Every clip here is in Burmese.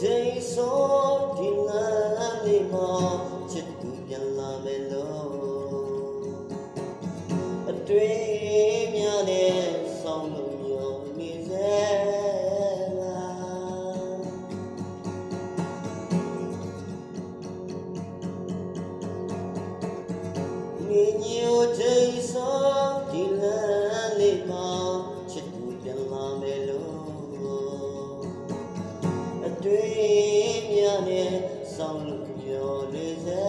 ချိန်ဆိုဒီလမ်းလေးမှာချစ်သူပြန်လာမယ်လို့အတွေ့ များနဲ့ဆောင်းလို့ပြောလေစေ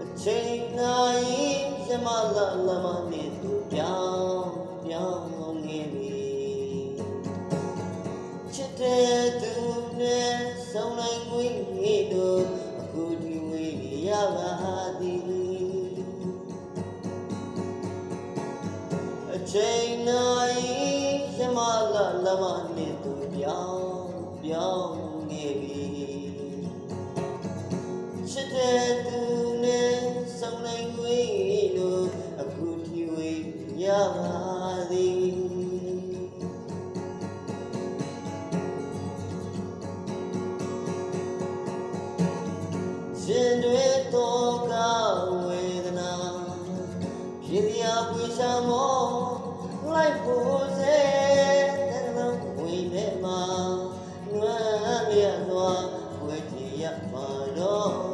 အချိန်နိုင်ရမလာလမနေသူပြောင်းပြောင်းနေပြီချစ်တဲ့သူနဲ့ဆောင်နိုင်ခွင့်နေတော့အခုဒီဝေးရပါသည်အချိန်နိုင်ရ မလာလမနဲ့သူပြောင်းပြောင်းနေပြီချစ်တဲ့သူနဲ့ဆောင်နိုင်ခွင့်လို့အခုဒီဝေးရပါသည်ရှင်တွေတော့ကဝေဒနာဖြစ်ရပွေရှာမောလိုက် ရသွားဝေတီရ